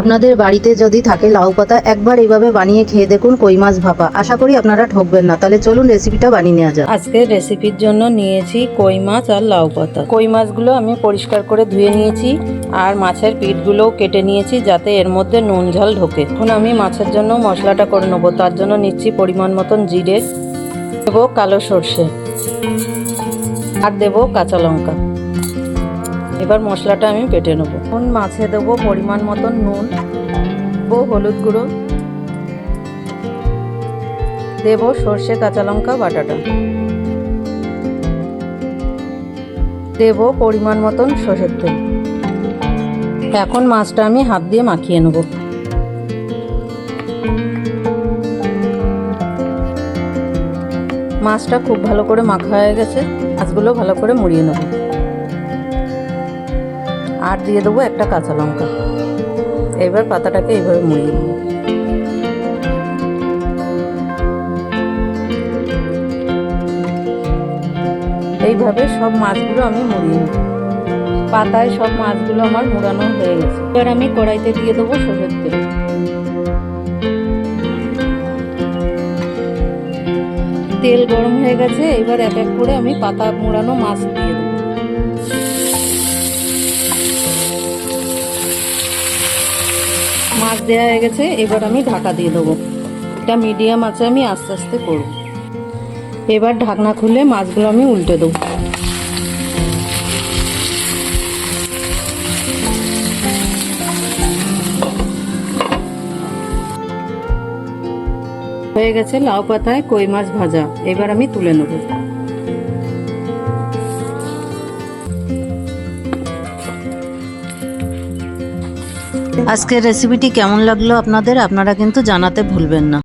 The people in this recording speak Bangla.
আপনাদের বাড়িতে যদি থাকে লাউ পাতা, একবার এইভাবে বানিয়ে খেয়ে দেখুন কই মাছ ভাপা। আশা করি আপনারা ঠকবেন না। তাহলে চলুন রেসিপিটা বানিয়ে নেওয়া যাক। আজকে রেসিপির জন্য নিয়েছি কই মাছ আর লাউ পাতা। কই মাছগুলো আমি পরিষ্কার করে ধুয়ে নিয়েছি আর মাছের পিঠগুলোও কেটে নিয়েছি যাতে এর মধ্যে নুন ঝাল ঢোকে। এখন আমি মাছের জন্য মশলাটা করে নেব। তার জন্য নিচ্ছি পরিমাণ মতন জিরে, দেবো কালো সর্ষে, আর দেবো কাঁচা লঙ্কা। এবার মশলাটা আমি বেটে নেব। এখন মাছে দেবো পরিমাণ মতন নুন, দেবো হলুদ গুঁড়ো, দেবো সর্ষে কাঁচা লঙ্কা বাটাটা, দেব পরিমাণ মতন সর্ষের তেল। এখন মাছটা আমি হাত দিয়ে মাখিয়ে নেব। মাছটা খুব ভালো করে মাখা হয়ে গেছে, মাছগুলো ভালো করে মুড়িয়ে নেব। আর দিয়ে দেবো একটা কাঁচা লঙ্কা। এবার পাতাটাকে এইভাবে মুড়িয়ে নেব। এইভাবে সব মাছগুলো আমি মুড়িয়ে নেব। পাতায় সব মাছগুলো আমার মুড়ানো হয়ে গেছে। এবার আমি কড়াইতে দিয়ে দেবো সরষের তেল। তেল গরম হয়ে গেছে, এবার এক এক করে আমি পাতা মোড়ানো মাছ দিয়ে দেবো। মাছ দেওয়া হয়ে গেছে, এবার আমি ঢাকা দিয়ে দেবো। এটা মিডিয়াম আছে, আমি আস্তে আস্তে করব। এবার ঢাকনা খুলে মাছগুলো আমি উল্টে দেবো। হয়ে গেছে লাউ পাতায় কই মাছ ভাজা, এবার আমি তুলে নেব। আজকের রেসিপিটি কেমন লাগল আপনাদের? আপনারা কিন্তু জানাতে ভুলবেন না।